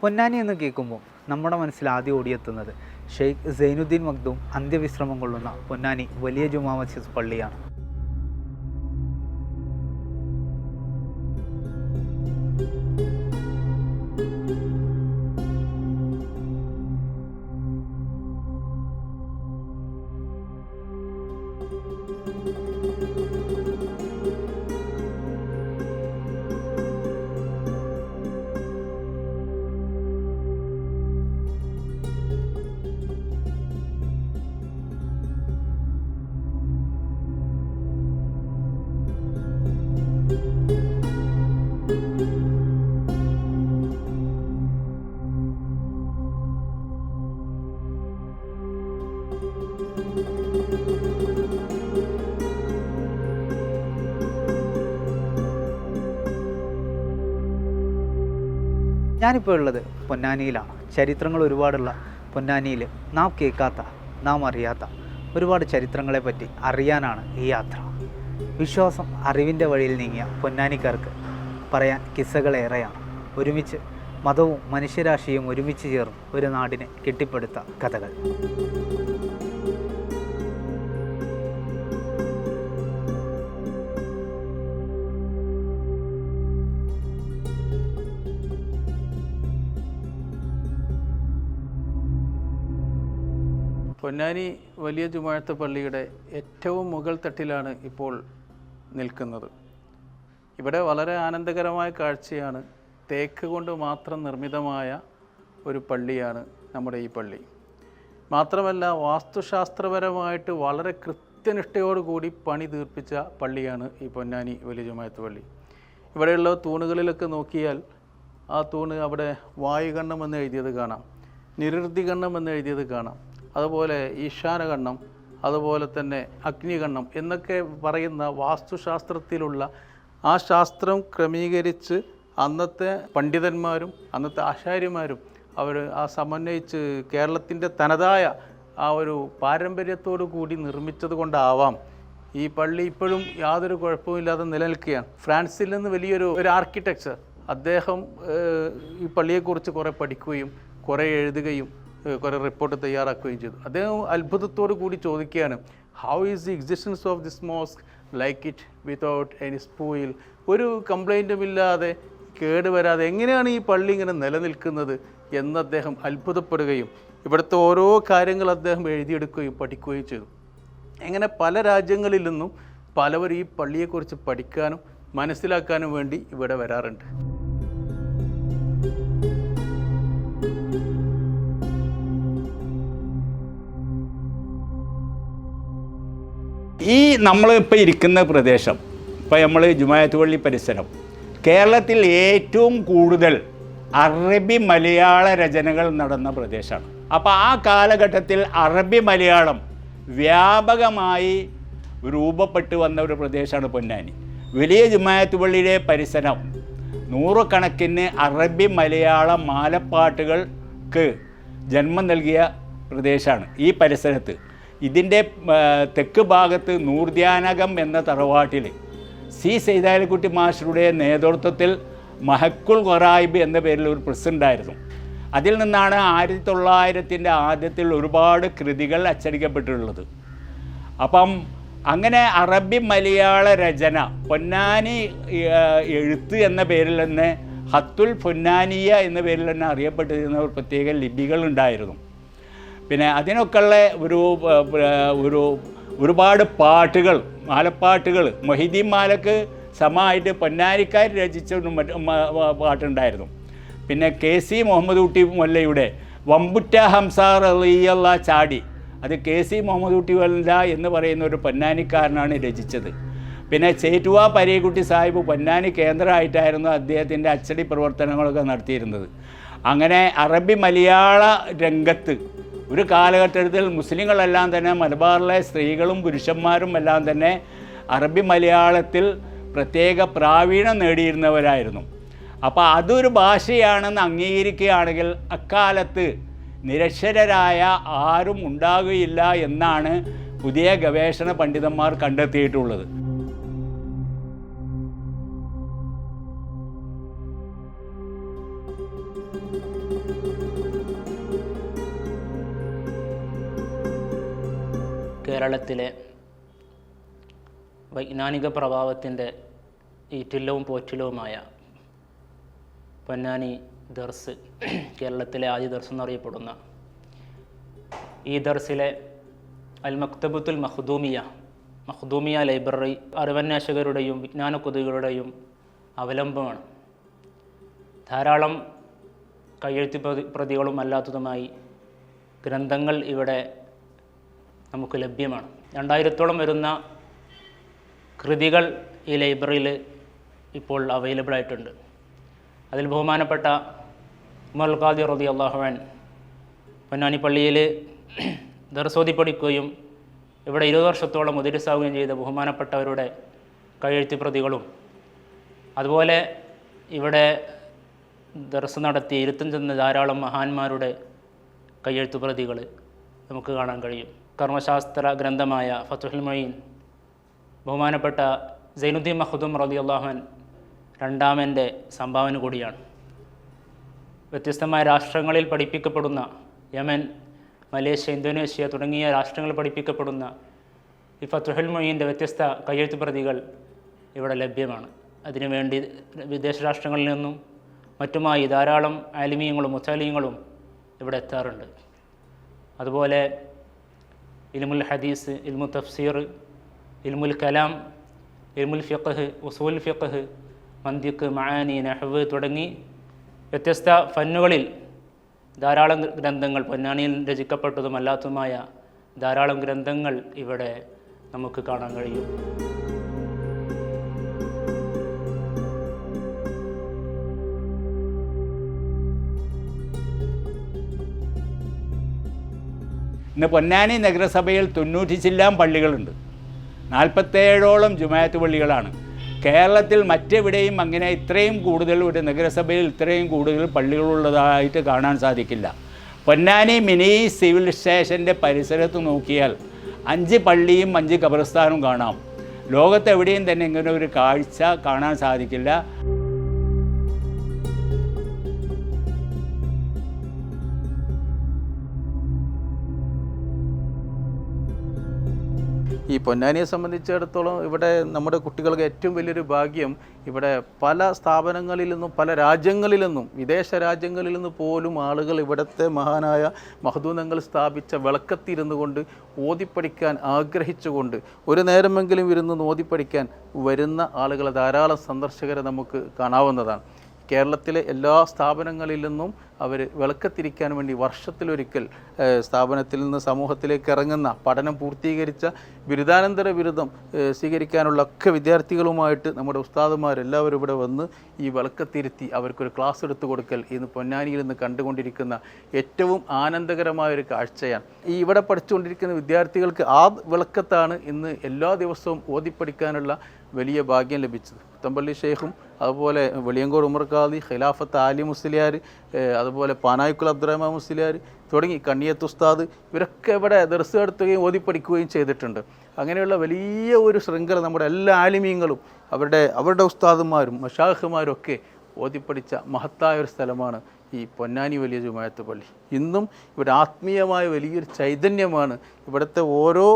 പൊന്നാനി എന്ന് കേൾക്കുമ്പോൾ നമ്മുടെ മനസ്സിൽ ആദ്യം ഓടിയെത്തുന്നത് ഷെയ്ഖ് സൈനുദ്ദീൻ മഖ്ദൂം അന്ത്യവിശ്രമം കൊള്ളുന്ന പൊന്നാനി വലിയ ജുമാ മസ്ജിദ് പള്ളിയാണ്. ഞാനിപ്പോൾ ഉള്ളത് പൊന്നാനിയിലാണ്. ചരിത്രങ്ങൾ ഒരുപാടുള്ള പൊന്നാനിയിൽ നാം കേൾക്കാത്ത നാം അറിയാത്ത ഒരുപാട് ചരിത്രങ്ങളെ പറ്റി അറിയാനാണ് ഈ യാത്ര. വിശ്വാസം അറിവിന്റെ വഴിയിൽ നീങ്ങിയ പൊന്നാനിക്കാർക്ക് പറയാൻ കിസ്സകളേറെയാണ് ഒരുമിച്ച് മതവും മനുഷ്യരാശിയും ഒരുമിച്ച് ചേർന്ന് ഒരു നാടിനെ കെട്ടിപ്പടുത്ത കഥകൾ. പൊന്നാനി വലിയ ജുമാഴത്ത് പള്ളിയുടെ ഏറ്റവും മുകൾ തട്ടിലാണ് ഇപ്പോൾ നിൽക്കുന്നത്. ഇവിടെ വളരെ ആനന്ദകരമായ കാഴ്ചയാണ്. തേക്ക് കൊണ്ട് മാത്രം നിർമ്മിതമായ ഒരു പള്ളിയാണ് നമ്മുടെ ഈ പള്ളി. മാത്രമല്ല വാസ്തുശാസ്ത്രപരമായിട്ട് വളരെ കൃത്യനിഷ്ഠയോടുകൂടി പണി തീർപ്പിച്ച പള്ളിയാണ് ഈ പൊന്നാനി വലിയ ജുമായത്ത് പള്ളി. ഇവിടെയുള്ള തൂണുകളിലൊക്കെ നോക്കിയാൽ ആ തൂണ് അവിടെ വായുകണ്ണം എന്ന് എഴുതിയത് കാണാം. നിരുർതികണ്ണം എന്ന് എഴുതിയത് കാണാം. അതുപോലെ ഈശാനകണ്ണം അതുപോലെ തന്നെ അഗ്നികണ്ണം എന്നൊക്കെ പറയുന്ന വാസ്തുശാസ്ത്രത്തിലുള്ള ആ ശാസ്ത്രം ക്രമീകരിച്ച് അന്നത്തെ പണ്ഡിതന്മാരും അന്നത്തെ ആചാര്യന്മാരും അവർ ആ സമന്വയിച്ച് കേരളത്തിന്റെ തനതായ ആ ഒരു പാരമ്പര്യത്തോടു കൂടി നിർമ്മിച്ചത് കൊണ്ടാവാം. ഈ പള്ളി ഇപ്പോഴും യാതൊരു കുഴപ്പമില്ലാതെ നിലനിൽക്കുകയാണ്. ഫ്രാൻസിൽ നിന്ന് വലിയൊരു ഒരു ആർക്കിടെക്ചർ അദ്ദേഹം ഈ പള്ളിയെക്കുറിച്ച് കുറേ പഠിക്കുകയും കുറേ എഴുതുകയും കുറേ റിപ്പോർട്ട് തയ്യാറാക്കുകയും ചെയ്തു. അദ്ദേഹം അത്ഭുതത്തോടു കൂടി ചോദിക്കുകയാണ് how is the existence of this mosque like it without any spoil ഒരു കംപ്ലൈന്റും ഇല്ലാതെ കേടുവരാതെ എങ്ങനെയാണ് ഈ പള്ളി ഇങ്ങനെ നിലനിൽക്കുന്നത്? എന്ന് അദ്ദേഹം അത്ഭുതപ്പെടുകയും ഇവിടുത്തെ ഓരോ കാര്യങ്ങൾ അദ്ദേഹം എഴുതിയെടുക്കുകയും പഠിക്കുകയും ചെയ്തു. എങ്ങനെ പല രാജ്യങ്ങളിൽ നിന്നും പലവരും ഈ പള്ളിയെക്കുറിച്ച് പഠിക്കാനും മനസ്സിലാക്കാനും വേണ്ടി ഇവിടെ വരാറുണ്ട്. ഈ നമ്മളിപ്പോൾ ഇരിക്കുന്ന പ്രദേശം ഇപ്പോൾ നമ്മൾ ജുമായത്ത് പള്ളി പരിസരം കേരളത്തിൽ ഏറ്റവും കൂടുതൽ അറബി മലയാള രചനകൾ നടന്ന പ്രദേശമാണ്. അപ്പോൾ ആ കാലഘട്ടത്തിൽ അറബി മലയാളം വ്യാപകമായി രൂപപ്പെട്ടു വന്ന ഒരു പ്രദേശമാണ് പൊന്നാനി. വലിയ ജുമായത്ത് പള്ളിയിലെ പരിസരം നൂറുകണക്കിന് അറബി മലയാള മാലപ്പാട്ടുകൾക്ക് ജന്മം നൽകിയ പ്രദേശമാണ് ഈ പരിസരത്ത്. ഇതിന്റെ തെക്ക് ഭാഗത്ത് നൂർദ്യാനകം എന്ന തറവാട്ടിൽ സി സൈതാലിക്കുട്ടി മാസ്റ്ററുടെ നേതൃത്വത്തിൽ മഹക്കുൽ ഖൊറായിബ് എന്ന പേരിൽ ഒരു പ്രസ് ഉണ്ടായിരുന്നു. അതിൽ നിന്നാണ് ആയിരത്തി തൊള്ളായിരത്തിന്റെ ആദ്യത്തിൽ ഒരുപാട് കൃതികൾ അച്ചടിക്കപ്പെട്ടിട്ടുള്ളത്. അപ്പം അങ്ങനെ അറബി മലയാള രചന പൊന്നാനി എഴുത്ത് എന്ന പേരിൽ തന്നെ ഹത്തുൽ പൊന്നാനിയ എന്ന പേരിൽ തന്നെ അറിയപ്പെട്ടിരുന്ന ഒരു പ്രത്യേക ലിപികളുണ്ടായിരുന്നു പിന്നെ അതിനൊക്കെയുള്ള ഒരു ഒരു ഒരുപാട് പാട്ടുകൾ മാലപ്പാട്ടുകൾ. മൊഹിദ്ദീൻ മാലക്ക് സമമായിട്ട് പൊന്നാരിക്കാർ രചിച്ച മറ്റു പാട്ടുണ്ടായിരുന്നു. പിന്നെ കെ സി മുഹമ്മദ് കുട്ടി മൊല്ലയുടെ വമ്പുറ്റ ഹംസാർ അലിയല്ല ചാടി. അത് കെ സി മുഹമ്മദ് കുട്ടി വല്ല എന്ന് പറയുന്ന ഒരു പൊന്നാനിക്കാരനാണ് രചിച്ചത്. പിന്നെ ചേറ്റുവ പരീക്കുട്ടി സാഹിബ് പൊന്നാനി കേന്ദ്രമായിട്ടായിരുന്നു അദ്ദേഹത്തിന്റെ അച്ചടി പ്രവർത്തനങ്ങളൊക്കെ നടത്തിയിരുന്നത്. അങ്ങനെ അറബി മലയാള രംഗത്ത് ഒരു കാലഘട്ടത്തിൽ മുസ്ലിങ്ങളെല്ലാം തന്നെ മലബാറിലെ സ്ത്രീകളും പുരുഷന്മാരും എല്ലാം തന്നെ അറബി മലയാളത്തിൽ പ്രത്യേക പ്രാവീണ്യം നേടിയിരുന്നവരായിരുന്നു. അപ്പോൾ അതൊരു ഭാഷയാണെന്ന് അംഗീകരിക്കുകയാണെങ്കിൽ അക്കാലത്ത് നിരക്ഷരരായ ആരും ഉണ്ടാകുകയില്ല എന്നാണ് പുതിയ ഗവേഷണ പണ്ഡിതന്മാർ കണ്ടെത്തിയിട്ടുള്ളത്. കേരളത്തിലെ വൈജ്ഞാനിക പ്രഭാവത്തിന്റെ ഈറ്റില്ലവും പോറ്റിലവുമായ പൊന്നാനി ദർസ് കേരളത്തിലെ ആദ്യ ദർസ് എന്നറിയപ്പെടുന്ന ഈ ദർസിലെ അൽ മക്തബത്തുൽ മഹ്ദൂമിയ മഹ്ദൂമിയ ലൈബ്രറി അറിവന്വേഷകരുടെയും വിജ്ഞാന കൊതുകുകളുടെയും അവലംബമാണ്. ധാരാളം കയ്യെഴുത്തി പ്രതികളും അല്ലാത്തതുമായി ഗ്രന്ഥങ്ങൾ ഇവിടെ നമുക്ക് ലഭ്യമാണ്. രണ്ടായിരത്തോളം വരുന്ന കൃതികൾ ഈ ലൈബ്രറിയിൽ ഇപ്പോൾ അവൈലബിൾ ആയിട്ടുണ്ട്. അതിൽ ബഹുമാനപ്പെട്ട ഉമർ ഖാദി റതി അള്ളാഹുവാൻ പൊന്നാനി പള്ളിയിൽ ദർസോതി പഠിക്കുകയും ഇവിടെ ഇരുപത് വർഷത്തോളം മുതിരിസാവുകയും ചെയ്ത ബഹുമാനപ്പെട്ടവരുടെ കയ്യെഴുത്ത് പ്രതികളും അതുപോലെ ഇവിടെ ദർസ് നടത്തി ഇരുത്തം ചെന്ന ധാരാളം മഹാന്മാരുടെ കയ്യെഴുത്ത് പ്രതികൾ നമുക്ക് കാണാൻ കഴിയും. കർമ്മശാസ്ത്ര ഗ്രന്ഥമായ ഫത്തുഹുൽ മൊയ്ൻ ബഹുമാനപ്പെട്ട സൈനുദ്ദീൻ മഹദും റലി അള്ളാഹുൻ രണ്ടാമന്റെ സംഭാവന കൂടിയാണ്. വ്യത്യസ്തമായ രാഷ്ട്രങ്ങളിൽ പഠിപ്പിക്കപ്പെടുന്ന യമൻ മലേഷ്യ ഇന്തോനേഷ്യ തുടങ്ങിയ രാഷ്ട്രങ്ങളിൽ പഠിപ്പിക്കപ്പെടുന്ന ഈ ഫത്തുഹുൽ മൊയ്യിന്റെ വ്യത്യസ്ത കയ്യെഴുത്ത് പ്രതികൾ ഇവിടെ ലഭ്യമാണ്. അതിനുവേണ്ടി വിദേശ രാഷ്ട്രങ്ങളിൽ നിന്നും മറ്റുമായി ധാരാളം ആലിമീയങ്ങളും മുത്താലിയങ്ങളും ഇവിടെ എത്താറുണ്ട്. അതുപോലെ ഇൽമുൽ ഹദീസ് ഇൽമു തഫ്സീർ ഇൽമുൽ കലാം ഇൽമുൽ ഫിഖഹ് ഉസൂൽ ഫിഖഹ് മന്തിക്ക് മആനി നഹ്വ് തുടങ്ങി വ്യത്യസ്ത ഫന്നുകളിൽ ധാരാളം ഗ്രന്ഥങ്ങൾ പൊന്നാനിയിൽ രചിക്കപ്പെട്ടതും അല്ലാത്തതുമായ ധാരാളം ഗ്രന്ഥങ്ങൾ ഇവിടെ നമുക്ക് കാണാൻ കഴിയും. ഇന്ന് പൊന്നാനി നഗരസഭയിൽ തൊണ്ണൂറ്റി ചില്ലാം പള്ളികളുണ്ട്. നാൽപ്പത്തേഴോളം ജുമായത്ത് പള്ളികളാണ്. കേരളത്തിൽ മറ്റെവിടെയും അങ്ങനെ ഇത്രയും കൂടുതൽ ഒരു നഗരസഭയിൽ ഇത്രയും കൂടുതൽ പള്ളികളുള്ളതായിട്ട് കാണാൻ സാധിക്കില്ല. പൊന്നാനി മിനി സിവിൽ സ്റ്റേഷന്റെ പരിസരത്ത് നോക്കിയാൽ അഞ്ച് പള്ളിയും അഞ്ച് കബർസ്ഥാനും കാണാം. ലോകത്തെവിടെയും തന്നെ ഇങ്ങനെ ഒരു കാഴ്ച കാണാൻ സാധിക്കില്ല. പൊന്നാനിയെ സംബന്ധിച്ചിടത്തോളം ഇവിടെ നമ്മുടെ കുട്ടികൾക്ക് ഏറ്റവും വലിയൊരു ഭാഗ്യം ഇവിടെ പല സ്ഥാപനങ്ങളിൽ നിന്നും പല രാജ്യങ്ങളിൽ നിന്നും വിദേശ രാജ്യങ്ങളിൽ നിന്ന് പോലും ആളുകൾ ഇവിടുത്തെ മഹാനായ മഹദൂനങ്ങൾ സ്ഥാപിച്ച വിളക്കത്തിരുന്നു കൊണ്ട് ഓതിപ്പഠിക്കാൻ ആഗ്രഹിച്ചുകൊണ്ട് ഒരു നേരമെങ്കിലും ഇരുന്ന് ഓതിപ്പഠിക്കാൻ വരുന്ന ആളുകളെ ധാരാളം സന്ദർശകരെ നമുക്ക് കാണാവുന്നതാണ്. കേരളത്തിലെ എല്ലാ സ്ഥാപനങ്ങളിൽ നിന്നും അവർ വിളക്കത്തിരിക്കാൻ വേണ്ടി വർഷത്തിലൊരിക്കൽ സ്ഥാപനത്തിൽ നിന്ന് സമൂഹത്തിലേക്ക് ഇറങ്ങുന്ന പഠനം പൂർത്തീകരിച്ച ബിരുദാനന്തര ബിരുദം സ്വീകരിക്കാനുള്ള ഒക്കെ വിദ്യാർത്ഥികളുമായിട്ട് നമ്മുടെ ഉസ്താദുമാരെല്ലാവരും ഇവിടെ വന്ന് ഈ വിളക്കത്തിരുത്തി അവർക്കൊരു ക്ലാസ് എടുത്തു കൊടുക്കൽ ഇന്ന് പൊന്നാനിയിൽ നിന്ന് കണ്ടുകൊണ്ടിരിക്കുന്ന ഏറ്റവും ആനന്ദകരമായ ഒരു കാഴ്ചയാണ്. ഈ ഇവിടെ പഠിച്ചുകൊണ്ടിരിക്കുന്ന വിദ്യാർത്ഥികൾക്ക് ആ വിളക്കത്താണ് ഇന്ന് എല്ലാ ദിവസവും ഓതിപ്പടിക്കാനുള്ള വലിയ ഭാഗ്യം ലഭിച്ചത്. പുത്തമ്പള്ളി ഷെയ്ഖും അതുപോലെ വെളിയങ്കോട് ഉമർ ഖാദി ഖിലാഫത്ത് ആലി മുസ്ലിയാർ അതുപോലെ പാനായിക്കുൽ അബ്ദുറഹ്മാൻ മുസ്ലിയാർ തുടങ്ങി കണ്ണിയത്ത് ഉസ്താദ് ഇവരൊക്കെ ഇവിടെ ദർസ് നടത്തുകയും ഓതിപ്പടിക്കുകയും ചെയ്തിട്ടുണ്ട്. അങ്ങനെയുള്ള വലിയ ഒരു ശൃംഖല നമ്മുടെ എല്ലാ ആലിമീങ്ങളും അവരുടെ അവരുടെ ഉസ്താദുമാരും മഷാഹുമാരും ഒക്കെ ഓതിപ്പടിച്ച മഹത്തായ ഒരു സ്ഥലമാണ് ഈ പൊന്നാനി വലിയ ജുമായത്ത് പള്ളി. ഇന്നും ഇവിടെ ആത്മീയമായ വലിയൊരു ചൈതന്യമാണ് ഇവിടുത്തെ ഓരോ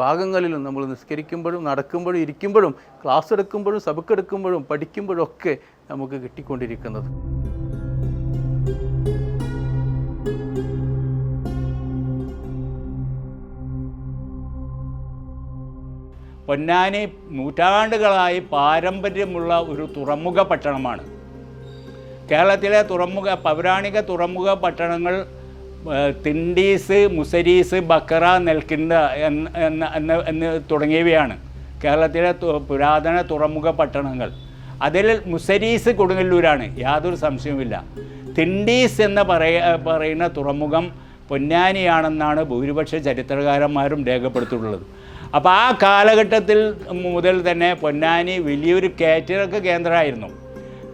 ഭാഗങ്ങളിലും നമ്മൾ നിസ്കരിക്കുമ്പോഴും നടക്കുമ്പോഴും ഇരിക്കുമ്പോഴും ക്ലാസ് എടുക്കുമ്പോഴും സബക്കെടുക്കുമ്പോഴും പഠിക്കുമ്പോഴും ഒക്കെ നമുക്ക് കിട്ടിക്കൊണ്ടിരിക്കുന്നത്. പൊന്നാനി നൂറ്റാണ്ടുകളായി പാരമ്പര്യമുള്ള ഒരു തുറമുഖ പട്ടണമാണ്. കേരളത്തിലെ തുറമുഖ പൗരാണിക തുറമുഖ പട്ടണങ്ങൾ തിണ്ടീസ് മുസരീസ് ബക്കറ നെൽക്കിണ്ട എന്ന് എന്ന് എന്ന് തുടങ്ങിയവയാണ് കേരളത്തിലെ പുരാതന തുറമുഖ പട്ടണങ്ങൾ. അതിൽ മുസരീസ് കൊടുങ്ങല്ലൂരാണ് യാതൊരു സംശയവുമില്ല. തിണ്ടീസ് എന്ന് പറയ പറയുന്ന തുറമുഖം പൊന്നാനിയാണെന്നാണ് ഭൂരിപക്ഷ ചരിത്രകാരന്മാരും രേഖപ്പെടുത്തിയിട്ടുള്ളത്. അപ്പോൾ ആ കാലഘട്ടത്തിൽ മുതൽ തന്നെ പൊന്നാനി വലിയൊരു കയറ്റിറക്ക് കേന്ദ്രമായിരുന്നു.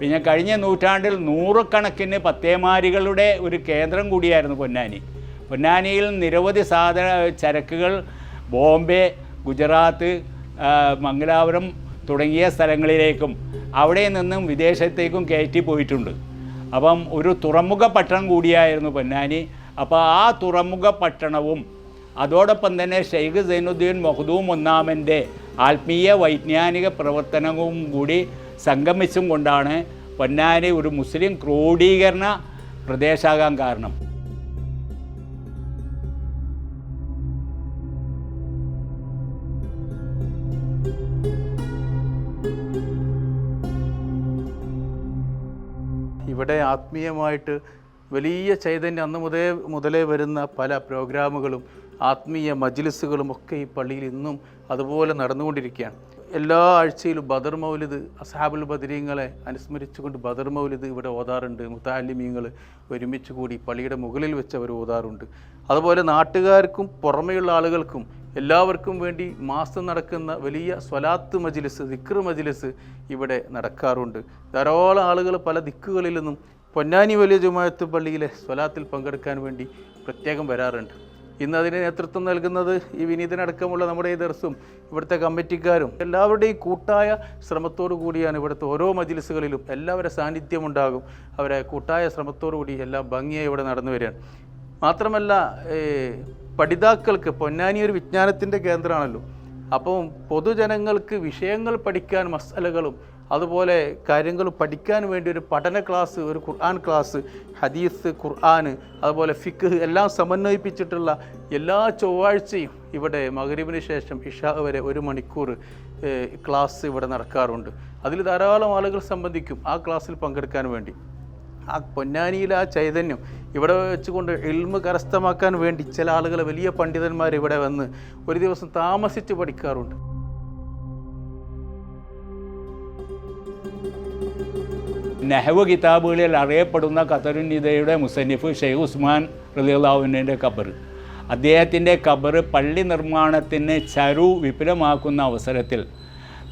പിന്നെ കഴിഞ്ഞ നൂറ്റാണ്ടിൽ നൂറുകണക്കിന് പത്തേമാരികളുടെ ഒരു കേന്ദ്രം കൂടിയായിരുന്നു പൊന്നാനി. പൊന്നാനിയിൽ നിരവധി സാധന ചരക്കുകൾ ബോംബെ ഗുജറാത്ത് മംഗലാപുരം തുടങ്ങിയ സ്ഥലങ്ങളിലേക്കും അവിടെ നിന്നും വിദേശത്തേക്കും കയറ്റി പോയിട്ടുണ്ട്. അപ്പം ഒരു തുറമുഖ പട്ടണം കൂടിയായിരുന്നു പൊന്നാനി. അപ്പോൾ ആ തുറമുഖ പട്ടണവും അതോടൊപ്പം തന്നെ ഷെയ്ഖ് സൈനുദ്ദീൻ മൊഹദൂം ഒന്നാമന്റെ ആത്മീയ വൈജ്ഞാനിക പ്രവർത്തനവും കൂടി സംഗമിച്ചും കൊണ്ടാണ് പൊന്നാനി ഒരു മുസ്ലിം ക്രോഡീകരണ പ്രദേശമാകാൻ കാരണം. ഇവിടെ ആത്മീയമായിട്ട് വലിയ ചൈതന്യം അന്ന് മുതലേ മുതലേ വരുന്ന പല പ്രോഗ്രാമുകളും ആത്മീയ മജ്ലിസുകളും ഒക്കെ ഈ പള്ളിയിൽ ഇന്നും അതുപോലെ നടന്നുകൊണ്ടിരിക്കുകയാണ്. എല്ലാ ആഴ്ചയിലും ബദർ മൗലിദ് അസാബുൽ ബദരീങ്ങളെ അനുസ്മരിച്ചുകൊണ്ട് ബദർ മൗലിദ് ഇവിടെ ഓതാറുണ്ട്. മുത്താലിമീങ്ങൾ ഒരുമിച്ച് കൂടി പള്ളിയുടെ മുകളിൽ വെച്ച് അവർ ഓതാറുണ്ട്. അതുപോലെ നാട്ടുകാർക്കും പുറമെയുള്ള ആളുകൾക്കും എല്ലാവർക്കും വേണ്ടി മാസം നടക്കുന്ന വലിയ സ്വലാത്ത് മജിലിസ് ദിക്ർ മജിലിസ് ഇവിടെ നടക്കാറുണ്ട്. ധാരാളം ആളുകൾ പല ദിക്കുകളിൽ നിന്നും പൊന്നാനി വലിയ ജുമായത്ത് പള്ളിയിലെ സ്വലാത്തിൽ പങ്കെടുക്കാൻ വേണ്ടി പ്രത്യേകം വരാറുണ്ട്. ഇന്ന് അതിന് നേതൃത്വം നൽകുന്നത് ഈ വിനീതനടക്കമുള്ള നമ്മുടെ ഈ ദർസും ഇവിടുത്തെ കമ്മിറ്റിക്കാരും എല്ലാവരുടെയും കൂട്ടായ ശ്രമത്തോടു കൂടിയാണ് ഇവിടുത്തെ ഓരോ മജ്ലിസുകളിലും എല്ലാവരുടെ സാന്നിധ്യം ഉണ്ടാകും. അവരെ കൂട്ടായ ശ്രമത്തോടു കൂടി എല്ലാം ഭംഗിയായി ഇവിടെ നടന്നു വരികയാണ്. മാത്രമല്ല പഠിതാക്കൾക്ക് പൊന്നാനി ഒരു വിജ്ഞാനത്തിന്റെ കേന്ദ്രമാണല്ലോ. അപ്പം പൊതുജനങ്ങൾക്ക് വിഷയങ്ങൾ പഠിക്കാൻ മസലകളും അതുപോലെ കാര്യങ്ങൾ പഠിക്കാൻ വേണ്ടി ഒരു പഠന ക്ലാസ് ഒരു ഖുർആൻ ക്ലാസ് ഹദീസ് ഖുർആൻ അതുപോലെ ഫിക്ക് എല്ലാം സമന്വയിപ്പിച്ചിട്ടുള്ള എല്ലാ ചൊവ്വാഴ്ചയും ഇവിടെ മകരീബിന് ശേഷം ഇഷ വരെ ഒരു മണിക്കൂർ ക്ലാസ് ഇവിടെ നടക്കാറുണ്ട്. അതിൽ ധാരാളം ആളുകൾ സംബന്ധിക്കും ആ ക്ലാസ്സിൽ പങ്കെടുക്കാൻ വേണ്ടി. ആ പൊന്നാനിയിലെ ആ ചൈതന്യം ഇവിടെ വെച്ചുകൊണ്ട് എൽമ് കരസ്ഥമാക്കാൻ വേണ്ടി ചില ആളുകൾ വലിയ പണ്ഡിതന്മാർ ഇവിടെ വന്ന് ഒരു ദിവസം താമസിച്ച് പഠിക്കാറുണ്ട്. നെഹവ് കിതാബുകളിൽ അറിയപ്പെടുന്ന ഖത്തറുന്നിതയുടെ മുസന്നിഫ് ഷെയ്ഖ് ഉസ്മാൻ റലിയുള്ളാഹുവിന്റെ ഖബർ. അദ്ദേഹത്തിന്റെ ഖബർ പള്ളി നിർമ്മാണത്തിന് ചരു വിപുലമാക്കുന്ന അവസരത്തിൽ.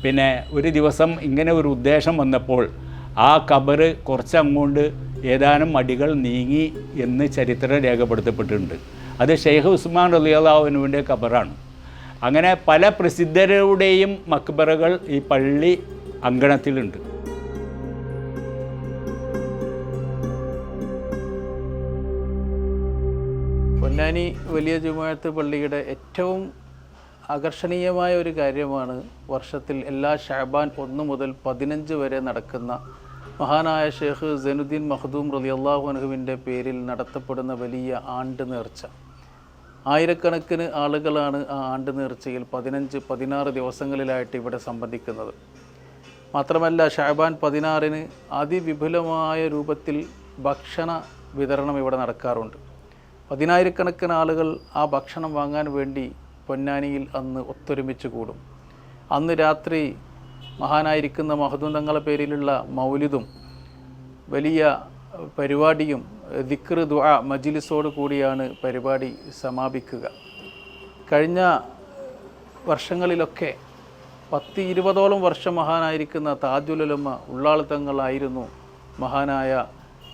പിന്നെ ഒരു ദിവസം ഇങ്ങനെ ഒരു ഉദ്ദേശം വന്നപ്പോൾ ആ ഖബർ കുറച്ചങ്ങോട്ട് ഏതാനും അടികൾ നീങ്ങി എന്ന് ചരിത്രം രേഖപ്പെടുത്തപ്പെട്ടിട്ടുണ്ട്. അത് ഷെയ്ഖ് ഉസ്മാൻ റലിയുള്ളാഹുവിന്റെ ഖബറാണ്. അങ്ങനെ പല പ്രസിദ്ധരുടെയും മക്ബറകൾ ഈ പള്ളി അങ്കണത്തിലുണ്ട്. പൊന്നാനി വലിയ ജുമാഴത്ത് പള്ളിയുടെ ഏറ്റവും ആകർഷണീയമായ ഒരു കാര്യമാണ് വർഷത്തിൽ എല്ലാ ഷാബാൻ ഒന്ന് മുതൽ പതിനഞ്ച് വരെ നടക്കുന്ന മഹാനായ ഷെയ്ഖ് സൈനുദ്ദീൻ മഖദൂം റളിയല്ലാഹു അൻഹുവിന്റെ പേരിൽ നടത്തപ്പെടുന്ന വലിയ ആണ്ട് നേർച്ച. ആയിരക്കണക്കിന് ആളുകളാണ് ആ ആണ്ട് നേർച്ചയിൽ പതിനഞ്ച് പതിനാറ് ദിവസങ്ങളിലായിട്ട് ഇവിടെ സംബന്ധിക്കുന്നത്. മാത്രമല്ല ഷാബാൻ പതിനാറിന് അതിവിപുലമായ രൂപത്തിൽ ഭക്ഷണ വിതരണം ഇവിടെ നടക്കാറുണ്ട്. പതിനായിരക്കണക്കിന് ആളുകൾ ആ ഭക്ഷണം വാങ്ങാൻ വേണ്ടി പൊന്നാനിയിൽ അന്ന് ഒത്തൊരുമിച്ച് കൂടും. അന്ന് രാത്രി മഹാനായിരിക്കുന്ന മഹദൂം തങ്ങളെ പേരിലുള്ള മൗലിദും വലിയ പരിപാടിയും ദിക്ർ ദ്വാ മജിലിസോട് കൂടിയാണ് പരിപാടി സമാപിക്കുക. കഴിഞ്ഞ വർഷങ്ങളിലൊക്കെ പത്ത് ഇരുപതോളം വർഷം മഹാനായിരിക്കുന്ന താജുലുലമ്മ ഉള്ളാൾ തങ്ങളായിരുന്നു മഹാനായ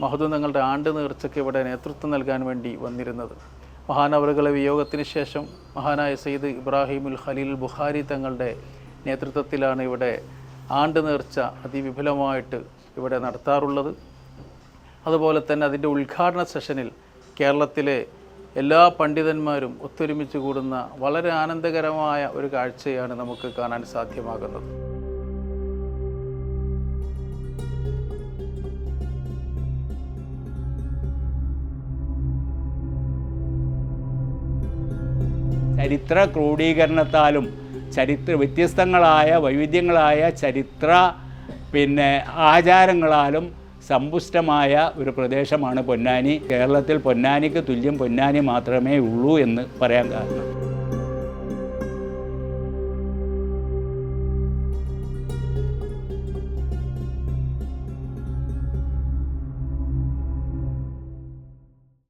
മഹദൂം തങ്ങളുടെ ആണ്ട് നേർച്ചയ്ക്ക് ഇവിടെ നേതൃത്വം നൽകാൻ വേണ്ടി വന്നിരുന്നത്. മഹാനവറുകളെ വിയോഗത്തിന് ശേഷം മഹാനായ സയ്യിദ് ഇബ്രാഹിമുൽ ഖലീൽ ബുഖാരി തങ്ങളുടെ നേതൃത്വത്തിലാണ് ഇവിടെ ആണ്ട് നേർച്ച അതിവിപുലമായിട്ട് ഇവിടെ നടത്താറുള്ളത്. അതുപോലെ തന്നെ അതിന്റെ ഉദ്ഘാടന സെഷനിൽ കേരളത്തിലെ എല്ലാ പണ്ഡിതന്മാരും ഒത്തൊരുമിച്ച് കൂടുന്ന വളരെ ആനന്ദകരമായ ഒരു കാഴ്ചയാണ് നമുക്ക് കാണാൻ സാധ്യമാകുന്നത്. ചരിത്ര ക്രോഡീകരണത്താലും ചരിത്ര വ്യത്യസ്തങ്ങളായ വൈവിധ്യങ്ങളായ ചരിത്ര പിന്നെ ആചാരങ്ങളാലും സമ്പുഷ്ടമായ ഒരു പ്രദേശമാണ് പൊന്നാനി. കേരളത്തിൽ പൊന്നാനിക്ക് തുല്യം പൊന്നാനി മാത്രമേ ഉള്ളൂ എന്ന് പറയാൻ കാരണം.